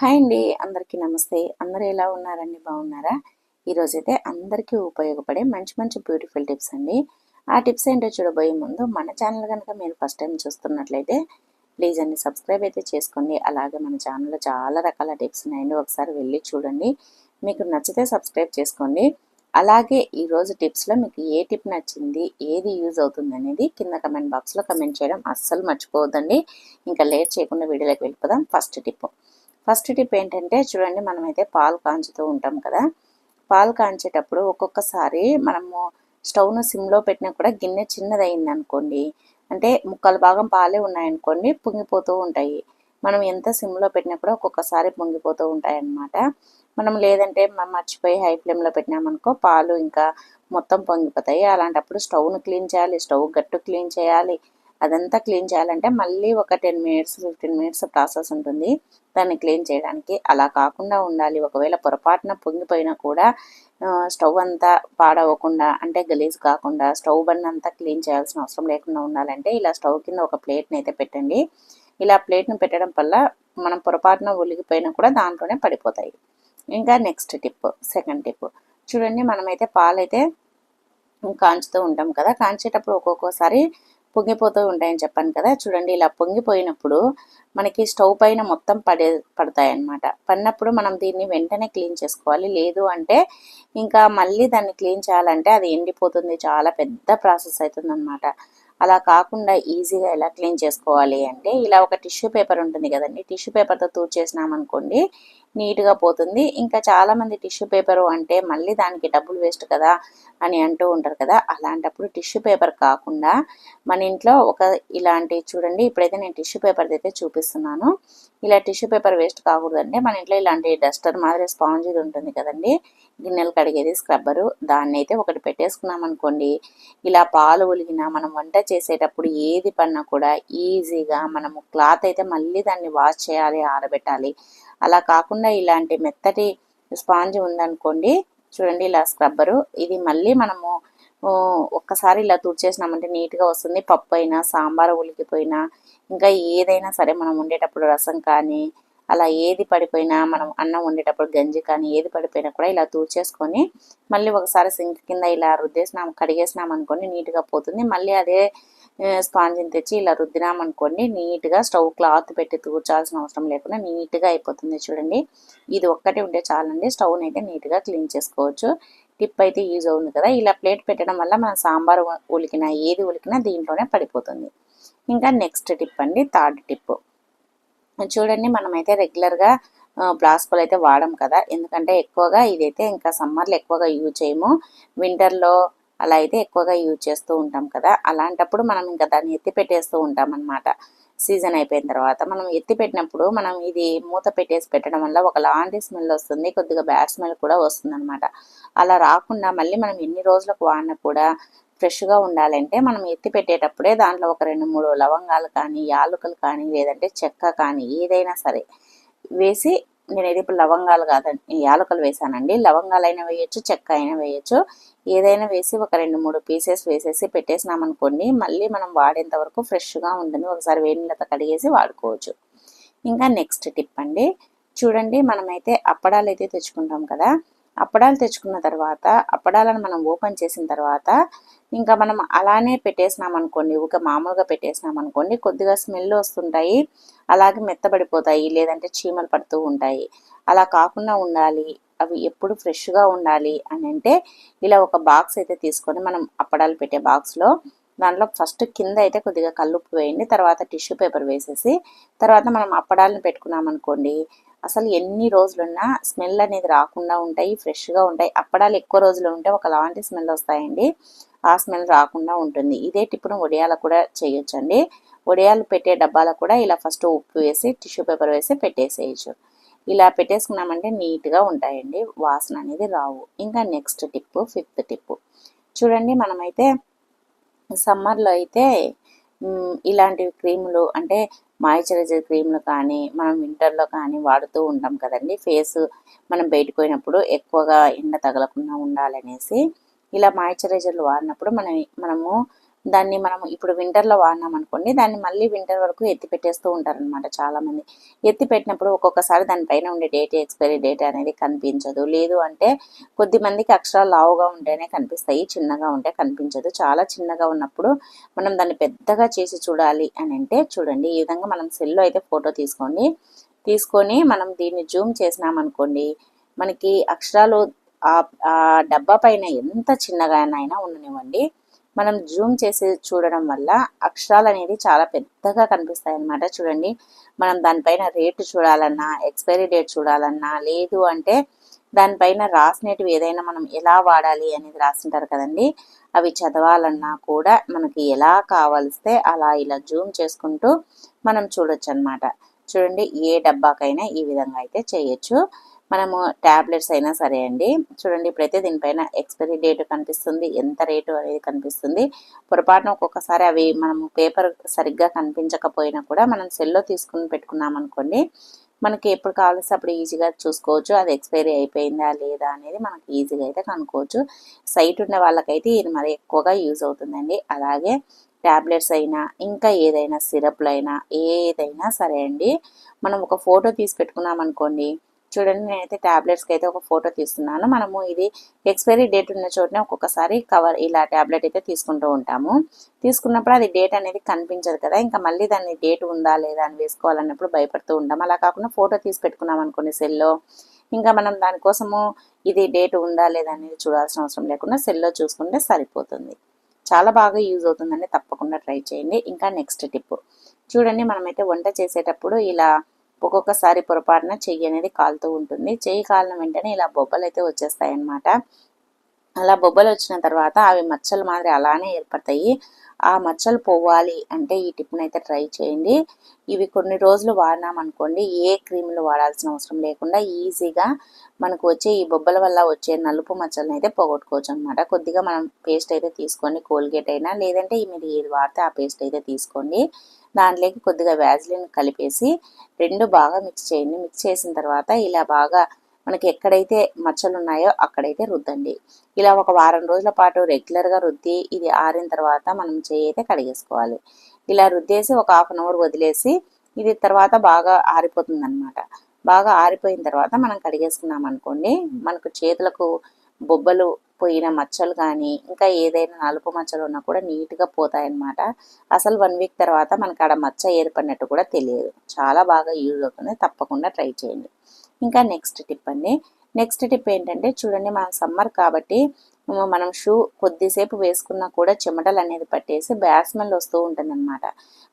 Hi అండి అందరికీ నమస్తే. అందరు ఎలా ఉన్నారండి? బాగున్నారా? ఈరోజైతే అందరికీ ఉపయోగపడే మంచి మంచి బ్యూటిఫుల్ టిప్స్ అండి. ఆ టిప్స్ ఏంటో చూడబోయే ముందు మన ఛానల్ కనుక మీరు ఫస్ట్ టైం చూస్తున్నట్లయితే ప్లీజ్ అండి సబ్స్క్రైబ్ అయితే చేసుకోండి. అలాగే మన ఛానల్లో చాలా రకాల టిప్స్ ఉన్నాయండి. ఒకసారి వెళ్ళి చూడండి. మీకు నచ్చితే సబ్స్క్రైబ్ చేసుకోండి. అలాగే ఈరోజు టిప్స్లో మీకు ఏ టిప్ నచ్చింది ఏది యూజ్ అవుతుంది అనేది కింద కమెంట్ బాక్స్లో కమెంట్ చేయడం అస్సలు మర్చిపోవద్దండి. ఇంకా లేట్ చేయకుండా వీడియోలోకి వెళ్ళిపోదాం. First tip. ఫస్ట్ టిప్ ఏంటంటే చూడండి మనమైతే పాలు కాంచుతూ ఉంటాం కదా. పాలు కాంచేటప్పుడు ఒక్కొక్కసారి మనము స్టవ్ను సిమ్లో పెట్టినా కూడా గిన్నె చిన్నదైంది అనుకోండి అంటే ముక్కలు భాగం పాలే ఉన్నాయనుకోండి పొంగిపోతూ ఉంటాయి. మనం ఎంత సిమ్లో పెట్టినా కూడా ఒక్కొక్కసారి పొంగిపోతూ ఉంటాయి అన్నమాట మనం లేదంటే మర్చిపోయి హై ఫ్లేమ్లో పెట్టినామనుకో పాలు ఇంకా మొత్తం పొంగిపోతాయి. అలాంటప్పుడు స్టవ్ను క్లీన్ చేయాలి స్టవ్ గట్టు క్లీన్ చేయాలి అదంతా క్లీన్ చేయాలంటే మళ్ళీ ఒక ten minutes fifteen minutes process ఉంటుంది. దాన్ని క్లీన్ చేయడానికి అలా కాకుండా ఉండాలి. ఒకవేళ పొరపాటున పొంగిపోయినా కూడా స్టవ్ అంతా పాడవకుండా అంటే గలీజ్ కాకుండా స్టవ్ బండ్ అంతా క్లీన్ చేయాల్సిన అవసరం లేకుండా ఉండాలంటే ఇలా స్టవ్ కింద ఒక ప్లేట్ని అయితే పెట్టండి. ఇలా ప్లేట్ను పెట్టడం వల్ల మనం పొరపాటున ఒలిగిపోయినా కూడా దాంట్లోనే పడిపోతాయి. ఇంకా నెక్స్ట్ టిప్ సెకండ్ టిప్. చూడండి మనమైతే పాలైతే కాంచుతూ ఉంటాం కదా కాంచేటప్పుడు ఒక్కొక్కసారి పొంగిపోతూ ఉంటాయని చెప్పాను కదా. చూడండి ఇలా పొంగిపోయినప్పుడు మనకి స్టవ్ పైన మొత్తం పడే పడతాయి అన్నమాట పడినప్పుడు మనం దీన్ని వెంటనే క్లీన్ చేసుకోవాలి. లేదు అంటే ఇంకా మళ్ళీ దాన్ని క్లీన్ చేయాలంటే అది ఎండిపోతుంది. చాలా పెద్ద ప్రాసెస్ అవుతుంది అనమాట అలా కాకుండా ఈజీగా ఎలా క్లీన్ చేసుకోవాలి అంటే ఇలా ఒక టిష్యూ పేపర్ ఉంటుంది కదండి టిష్యూ పేపర్తో తూర్చేసినామనుకోండి నీట్గా పోతుంది. ఇంకా చాలామంది టిష్యూ పేపరు అంటే మళ్ళీ దానికి డబ్బులు వేస్ట్ కదా అని అంటూ ఉంటారు కదా అలాంటప్పుడు టిష్యూ పేపర్ కాకుండా మన ఇంట్లో ఒక ఇలాంటి చూడండి ఇప్పుడైతే నేను టిష్యూ పేపర్ అయితే చూపిస్తున్నాను. ఇలా టిష్యూ పేపర్ వేస్ట్ కాకూడదంటే మన ఇంట్లో ఇలాంటి డస్టర్ మాదిరి స్పాంజ్ ఉంటుంది కదండి గిన్నెలు కడిగేది స్క్రబ్బరు. దాన్ని అయితే ఒకటి పెట్టేసుకున్నాం అనుకోండి ఇలా పాలు ఒలిగినా మనం వంట చేసేటప్పుడు ఏది పన్నా కూడా ఈజీగా మనము క్లాత్ అయితే మళ్ళీ దాన్ని వాష్ చేయాలి ఆరబెట్టాలి. అలా కాకుండా ఇలాంటి మెత్తటి స్పాంజ్ ఉందనుకోండి చూడండి ఇలా స్క్రబ్బరు. ఇది మళ్ళీ మనము ఒక్కసారి ఇలా తుడిచేసినామంటే నీట్గా వస్తుంది. పప్పు అయినా సాంబార్ ఉలికిపోయినా ఇంకా ఏదైనా సరే మనం ఉండేటప్పుడు రసం కానీ అలా ఏది పడిపోయినా మనం అన్నం వండేటప్పుడు గంజి కానీ ఏది పడిపోయినా కూడా ఇలా తూర్చేసుకొని మళ్ళీ ఒకసారి సింక్ కింద ఇలా రుద్దేసినాం కడిగేసినాం అనుకోండి నీట్గా పోతుంది. మళ్ళీ అదే స్పాంజిని తెచ్చి ఇలా రుద్దినాం అనుకోండి నీట్గా స్టవ్ క్లాత్ పెట్టి తూర్చాల్సిన అవసరం లేకుండా నీట్గా అయిపోతుంది చూడండి. ఇది ఒక్కటి ఉంటే చాలండి. స్టవ్ని అయితే నీట్గా క్లీన్ చేసుకోవచ్చు. టిప్ అయితే యూజ్ అవుతుంది కదా. ఇలా ప్లేట్ పెట్టడం వల్ల మన సాంబార్ ఉలికినా ఏది ఉలికినా దీంట్లోనే పడిపోతుంది. ఇంకా నెక్స్ట్ టిప్ అండి థర్డ్ టిప్. చూడండి మనమైతే రెగ్యులర్గా ప్లాస్కోలు అయితే వాడము కదా. ఎందుకంటే ఎక్కువగా ఇదైతే ఇంకా సమ్మర్లో ఎక్కువగా యూజ్ చేయము. వింటర్లో అలా అయితే ఎక్కువగా యూజ్ చేస్తూ ఉంటాం కదా. అలాంటప్పుడు మనం ఇంకా దాన్ని ఎత్తి పెట్టేస్తూ ఉంటాం అనమాట సీజన్ అయిపోయిన తర్వాత మనం ఎత్తి పెట్టినప్పుడు మనం ఇది మూత పెట్టేసి పెట్టడం వల్ల ఒక లాంటి స్మెల్ వస్తుంది కొద్దిగా బ్యాడ్ స్మెల్ కూడా వస్తుంది అనమాట అలా రాకుండా మళ్ళీ మనం ఎన్ని రోజులకు వాడినా కూడా ఫ్రెష్గా ఉండాలంటే మనం ఎత్తి పెట్టేటప్పుడే దాంట్లో ఒక రెండు మూడు లవంగాలు కానీ యాలకులు కానీ లేదంటే చెక్క కానీ ఏదైనా సరే వేసి నేనైతే ఇప్పుడు లవంగాలు కాదండి యాలకులు వేసానండి. లవంగాలు అయినా వేయచ్చు చెక్క అయినా వేయచ్చు. ఏదైనా వేసి ఒక రెండు మూడు పీసెస్ వేసేసి పెట్టేసినామనుకోండి మళ్ళీ మనం వాడేంత వరకు ఫ్రెష్గా ఉంటుంది ఒకసారి వేడి నీళ్ళతో కడిగేసి వాడుకోవచ్చు. ఇంకా నెక్స్ట్ టిప్ అండి. చూడండి మనమైతే అప్పడాలు అయితే తెచ్చుకుంటాం కదా అప్పడాలు తెచ్చుకున్న తర్వాత అప్పడాలను మనం ఓపెన్ చేసిన తర్వాత ఇంకా మనం అలానే పెట్టేసినాం అనుకోండి ఒక మామూలుగా పెట్టేసినాం అనుకోండి కొద్దిగా స్మెల్ వస్తుంటాయి అలాగే మెత్తబడిపోతాయి లేదంటే చీమలు పడుతూ ఉంటాయి. అలా కాకుండా ఉండాలి అవి ఎప్పుడు ఫ్రెష్గా ఉండాలి అని అంటే ఇలా ఒక బాక్స్ అయితే తీసుకొని మనం అప్పడాలు పెట్టే బాక్స్లో దాంట్లో ఫస్ట్ కింద అయితే కొద్దిగా కల్లుప్పు వేయండి తర్వాత టిష్యూ పేపర్ వేసేసి తర్వాత మనం అప్పడాలను పెట్టుకున్నాం అనుకోండి అసలు ఎన్ని రోజులున్నా స్మెల్ అనేది రాకుండా ఉంటాయి ఫ్రెష్గా ఉంటాయి. అప్పడాలు ఎక్కువ రోజులు ఉంటే ఒకలాంటి స్మెల్ వస్తాయండి. ఆ స్మెల్ రాకుండా ఉంటుంది. ఇదే టిప్పును వడియాల కూడా చేయొచ్చండి. వడియాలు పెట్టే డబ్బాలకు కూడా ఇలా ఫస్ట్ ఉప్పు వేసి టిష్యూ పేపర్ వేసి పెట్టేసేయచ్చు. ఇలా పెట్టేసుకున్నామంటే నీట్గా ఉంటాయండి. వాసన అనేది రావు. ఇంకా నెక్స్ట్ టిప్పు ఫిఫ్త్ టిప్పు. చూడండి మనమైతే సమ్మర్లో అయితే ఇలాంటి క్రీములు అంటే మాయిశ్చరైజర్ క్రీమ్లు కానీ మనం వింటర్లో కానీ వాడుతూ ఉంటాం కదండి. ఫేస్ మనం బయటకు పోయినప్పుడు ఎక్కువగా ఎండ తగలకుండా ఉండాలనేసి ఇలా మాయిశ్చరైజర్లు వాడినప్పుడు మనం మనము దాన్ని మనం ఇప్పుడు వింటర్లో వాడినాం అనుకోండి దాన్ని మళ్ళీ వింటర్ వరకు ఎత్తి పెట్టేస్తూ ఉంటారనమాట చాలామంది. ఎత్తి పెట్టినప్పుడు ఒక్కొక్కసారి దానిపైన ఉండే డేట్ ఎక్స్పైరీ డేట్ అనేది కనిపించదు. లేదు అంటే కొద్ది మందికి అక్షరాలు లావుగా ఉంటేనే కనిపిస్తాయి చిన్నగా ఉంటే కనిపించదు. చాలా చిన్నగా ఉన్నప్పుడు మనం దాన్ని పెద్దగా చేసి చూడాలి అని అంటే చూడండి. ఈ విధంగా మనం సెల్లో అయితే ఫోటో తీసుకోండి. తీసుకొని మనం దీన్ని జూమ్ చేసినామనుకోండి మనకి అక్షరాలు ఆ డబ్బా పైన ఎంత చిన్నగానైనా ఉండనివ్వండి. మనం జూమ్ చేసి చూడడం వల్ల అక్షరాలు అనేది చాలా పెద్దగా కనిపిస్తాయి అన్నమాట చూడండి మనం దానిపైన రేటు చూడాలన్నా ఎక్స్పైరీ డేట్ చూడాలన్నా లేదు అంటే దానిపైన రాసినవి ఏదైనా మనం ఎలా వాడాలి అనేది రాసింటారు కదండి. అవి చదవాలన్నా కూడా మనకి ఎలా కావలిస్తే అలా ఇలా జూమ్ చేసుకుంటూ మనం చూడొచ్చు అనమాట చూడండి ఏ డబ్బాకైనా ఈ విధంగా అయితే చేయొచ్చు. మనము ట్యాబ్లెట్స్ అయినా సరే అండి చూడండి ఇప్పుడైతే దీనిపైన ఎక్స్పైరీ డేట్ కనిపిస్తుంది ఎంత రేటు అనేది కనిపిస్తుంది. పొరపాటున ఒక్కొక్కసారి అవి మనము పేపర్ సరిగ్గా కనిపించకపోయినా కూడా మనం సెల్లో తీసుకుని పెట్టుకున్నాం అనుకోండి మనకి ఎప్పుడు కావాల్సి అప్పుడు ఈజీగా చూసుకోవచ్చు. అది ఎక్స్పైరీ అయిపోయిందా లేదా అనేది మనకి ఈజీగా అయితే కనుక్కోవచ్చు. సైట్ ఉన్న వాళ్ళకైతే ఇది మరి ఎక్కువగా యూజ్ అవుతుందండి. అలాగే ట్యాబ్లెట్స్ అయినా ఇంకా ఏదైనా సిరప్లు అయినా ఏదైనా సరే అండి మనం ఒక ఫోటో తీసి పెట్టుకున్నాం అనుకోండి చూడండి నేనైతే ట్యాబ్లెట్స్కి అయితే ఒక ఫోటో తీస్తున్నాను. మనము ఇది ఎక్స్పైరీ డేట్ ఉన్న చోటనే ఒక్కొక్కసారి కవర్ ఇలా ట్యాబ్లెట్ అయితే తీసుకుంటూ ఉంటాము. తీసుకున్నప్పుడు అది డేట్ అనేది కనిపించదు కదా ఇంకా మళ్ళీ దాన్ని డేట్ ఉందా లేదా అని వేసుకోవాలన్నప్పుడు భయపడుతూ ఉంటాం. అలా కాకుండా ఫోటో తీసి పెట్టుకున్నాం అనుకోండి సెల్లో ఇంకా మనం దానికోసము ఇది డేట్ ఉందా లేదా అనేది చూడాల్సిన అవసరం లేకుండా సెల్లో చూసుకుంటే సరిపోతుంది. చాలా బాగా యూజ్ అవుతుందండి తప్పకుండా ట్రై చేయండి. ఇంకా నెక్స్ట్ టిప్. చూడండి మనమైతే వంట చేసేటప్పుడు ఇలా ఒక్కొక్కసారి పొరపాటున చెయ్యి అనేది కాలుతూ ఉంటుంది. చెయ్యి కాలిన వెంటనే ఇలా బొబ్బలు అయితే వచ్చేస్తాయి అన్నమాట అలా బొబ్బలు వచ్చిన తర్వాత అవి మచ్చలు మాదిరి అలానే ఏర్పడతాయి. ఆ మచ్చలు పోవాలి అంటే ఈ టిప్ని అయితే ట్రై చేయండి. ఇవి కొన్ని రోజులు వాడినామనుకోండి ఏ క్రీములు వాడాల్సిన అవసరం లేకుండా ఈజీగా మనకు వచ్చే ఈ బొబ్బల వల్ల వచ్చే నలుపు మచ్చలను అయితే పోగొట్టుకోవచ్చు అనమాట కొద్దిగా మనం పేస్ట్ అయితే తీసుకోండి కోల్గేట్ అయినా లేదంటే మీరు ఏది వాడితే ఆ పేస్ట్ అయితే తీసుకోండి. దాంట్లోకి కొద్దిగా వ్యాజిలిన్ కలిపేసి రెండు బాగా మిక్స్ చేయండి. మిక్స్ చేసిన తర్వాత ఇలా బాగా మనకి ఎక్కడైతే మచ్చలు ఉన్నాయో అక్కడైతే రుద్దండి. ఇలా ఒక వారం రోజుల పాటు రెగ్యులర్గా రుద్ది ఇది ఆరిన తర్వాత మనం చేయి అయితే కడిగేసుకోవాలి. ఇలా రుద్దేసి ఒక హాఫ్ అన్ అవర్ వదిలేసి ఇది తర్వాత బాగా ఆరిపోతుంది అనమాట బాగా ఆరిపోయిన తర్వాత మనం కడిగేసుకున్నాం అనుకోండి మనకు చేతులకు బొబ్బలు పోయిన మచ్చలు కానీ ఇంకా ఏదైనా నలుపు మచ్చలు ఉన్నా కూడా నీట్గా పోతాయన్నమాట. అసలు వన్ వీక్ తర్వాత మనకు ఆడ మచ్చ ఏర్పడినట్టు కూడా తెలియదు. చాలా బాగా యూజ్ అవుతుంది. తప్పకుండా ట్రై చేయండి. ఇంకా నెక్స్ట్ టిప్ అండి. నెక్స్ట్ టిప్ ఏంటంటే చూడండి మన సమ్మర్ కాబట్టి మనం షూ కొద్దిసేపు వేసుకున్నా కూడా చెమటలు అనేది పట్టేసి బ్యాడ్ స్మెల్ వస్తూ ఉంటుందన్నమాట.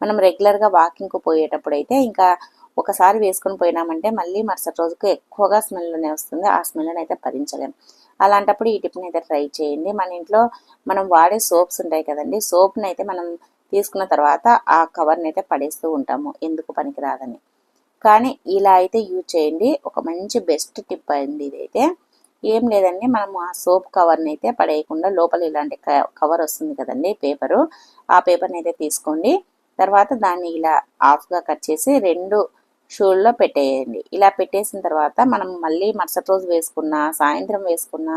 మనం రెగ్యులర్గా వాకింగ్కు పోయేటప్పుడు అయితే ఇంకా ఒకసారి వేసుకొని పోయినామంటే మళ్ళీ మరుసటి రోజుకు ఎక్కువగా స్మెల్లోనే వస్తుంది. ఆ స్మెల్ని అయితే భరించలేం. అలాంటప్పుడు ఈ టిప్ని అయితే ట్రై చేయండి. మన ఇంట్లో మనం వాడే సోప్స్ ఉంటాయి కదండి. సోప్ని అయితే మనం తీసుకున్న తర్వాత ఆ కవర్ని అయితే పడేస్తూ ఉంటాము. ఎందుకు పనికిరాదని. కానీ ఇలా అయితే యూజ్ చేయండి. ఒక మంచి బెస్ట్ టిప్ అయింది ఇదైతే. ఏం లేదండి మనము ఆ సోప్ కవర్ని అయితే పడేయకుండా లోపల ఇలాంటి కవర్ వస్తుంది కదండి పేపరు ఆ పేపర్ని అయితే తీసుకోండి. తర్వాత దాన్ని ఇలా ఆఫ్గా కట్ చేసి రెండు షూల్లో పెట్టేయండి. ఇలా పెట్టేసిన తర్వాత మనం మళ్ళీ మరుసటి రోజు వేసుకున్న సాయంత్రం వేసుకున్న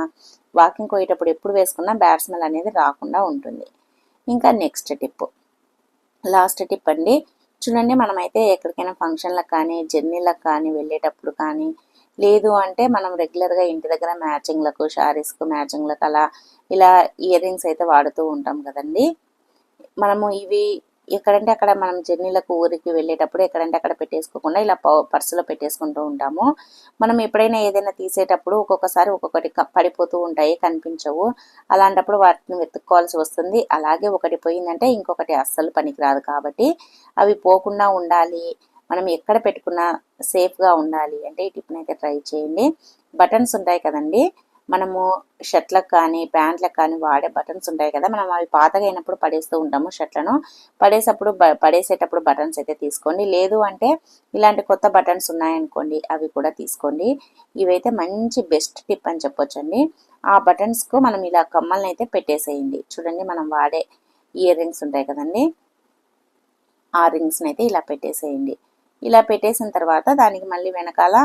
వాకింగ్ పోయేటప్పుడు ఎప్పుడు వేసుకున్నా బ్యాడ్ స్మెల్ అనేది రాకుండా ఉంటుంది. ఇంకా నెక్స్ట్ టిప్ లాస్ట్ టిప్ అండి చూడండి మనమైతే ఎక్కడికైనా ఫంక్షన్లకు కానీ జర్నీలకు కానీ వెళ్ళేటప్పుడు కానీ లేదు అంటే మనం రెగ్యులర్గా ఇంటి దగ్గర మ్యాచింగ్లకు శారీస్కు మ్యాచింగ్లకు అలా ఇలా ఇయర్ రింగ్స్ అయితే వాడుతూ ఉంటాం కదండి. మనము ఇవి ఎక్కడంటే అక్కడ మనం జర్నీలకు ఊరికి వెళ్ళేటప్పుడు ఎక్కడంటే అక్కడ పెట్టేసుకోకుండా ఇలా పర్సులో పెట్టేసుకుంటూ ఉంటాము. మనం ఎప్పుడైనా ఏదైనా తీసేటప్పుడు ఒక్కొక్కసారి ఒక్కొక్కటి పడిపోతూ ఉంటాయి కనిపించవు. అలాంటప్పుడు వాటిని వెతుక్కోవాల్సి వస్తుంది. అలాగే ఒకటి పోయిందంటే ఇంకొకటి అస్సలు పనికిరాదు కాబట్టి అవి పోకుండా ఉండాలి. మనం ఎక్కడ పెట్టుకున్నా సేఫ్గా ఉండాలి అంటే ఈ టిప్ని అయితే ట్రై చేయండి. బటన్స్ ఉంటాయి కదండి. మనము షర్ట్లకు కానీ ప్యాంట్లకు కానీ వాడే బటన్స్ ఉంటాయి కదా మనం అవి పాతగా అయినప్పుడు పడేస్తూ ఉంటాము షర్ట్లను. పడేసప్పుడు పడేసేటప్పుడు బటన్స్ అయితే తీసుకోండి. లేదు అంటే ఇలాంటి కొత్త బటన్స్ ఉన్నాయనుకోండి అవి కూడా తీసుకోండి. ఇవైతే మంచి బెస్ట్ టిప్ అని చెప్పొచ్చండి. ఆ బటన్స్కు మనం ఇలా కమ్మల్ని అయితే పెట్టేసేయండి. చూడండి మనం వాడే ఇయర్ రింగ్స్ ఉంటాయి కదండి. ఆ రింగ్స్ని అయితే ఇలా పెట్టేసేయండి. ఇలా పెట్టేసిన తర్వాత దానికి మళ్ళీ వెనకాల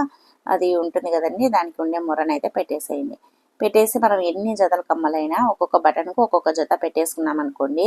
అది ఉంటుంది కదండి దానికి ఉండే మొరనైతే పెట్టేసేయండి. పెట్టేసి మనం ఎన్ని జతల కమ్మలైనా ఒక్కొక్క బటన్కు ఒక్కొక్క జత పెట్టేసుకున్నాం అనుకోండి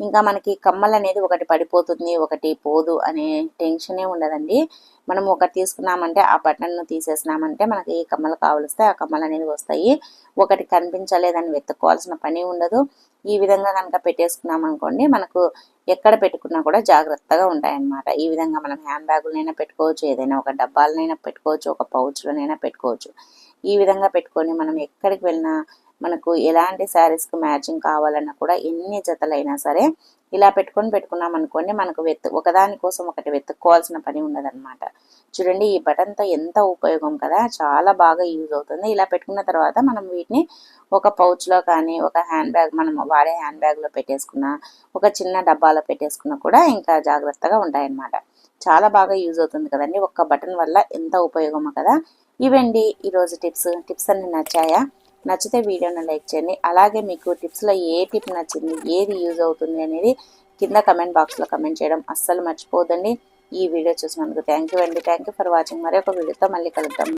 ఇంకా మనకి కమ్మలు అనేది ఒకటి పడిపోతుంది ఒకటి పోదు అనే టెన్షనే ఉండదండి. మనం ఒకటి తీసుకున్నామంటే ఆ బటన్ను తీసేసినామంటే మనకి ఏ కమ్మలు కావలిస్తే ఆ కమ్మలు అనేది వస్తాయి. ఒకటి కనిపించలేదని వెతుక్కోవాల్సిన పని ఉండదు. ఈ విధంగా కనుక పెట్టేసుకున్నాం అనుకోండి మనకు ఎక్కడ పెట్టుకున్నా కూడా జాగ్రత్తగా ఉంటాయన్నమాట. ఈ విధంగా మనం హ్యాండ్ బ్యాగులనైనా పెట్టుకోవచ్చు ఏదైనా ఒక డబ్బాలనైనా పెట్టుకోవచ్చు ఒక పౌచ్లోనైనా పెట్టుకోవచ్చు. ఈ విధంగా పెట్టుకొని మనం ఎక్కడికి వెళ్ళినా మనకు ఎలాంటి శారీస్కి మ్యాచింగ్ కావాలన్నా కూడా ఎన్ని జతలైనా సరే ఇలా పెట్టుకొని పెట్టుకున్నాం అనుకోండి మనకు వెత్ ఒకదాని కోసం ఒకటి వెతుక్కోవాల్సిన పని ఉండదన్నమాట. చూడండి ఈ బటన్తో ఎంత ఉపయోగం కదా! చాలా బాగా యూజ్ అవుతుంది. ఇలా పెట్టుకున్న తర్వాత మనం వీటిని ఒక పౌచ్లో కానీ ఒక హ్యాండ్ బ్యాగ్ మనం వాడే హ్యాండ్ బ్యాగ్లో పెట్టేసుకున్న ఒక చిన్న డబ్బాలో పెట్టేసుకున్నా కూడా ఇంకా జాగ్రత్తగా ఉంటాయన్నమాట. చాలా బాగా యూజ్ అవుతుంది కదండి. ఒక్క బటన్ వల్ల ఎంత ఉపయోగమో కదా! ఇవండి ఈరోజు టిప్స్. టిప్స్ అన్ని నచ్చాయా? నచ్చితే వీడియోని లైక్ చేయండి. అలాగే మీకు టిప్స్లో ఏ టిప్ నచ్చింది ఏది యూజ్ అవుతుంది అనేది కింద కమెంట్ బాక్స్లో కమెంట్ చేయడం అస్సలు మర్చిపోదండి ఈ వీడియో చూసినందుకు థ్యాంక్ యూ అండి. Thank you for watching. మరి ఒక వీడియోతో మళ్ళీ కలుద్దాం.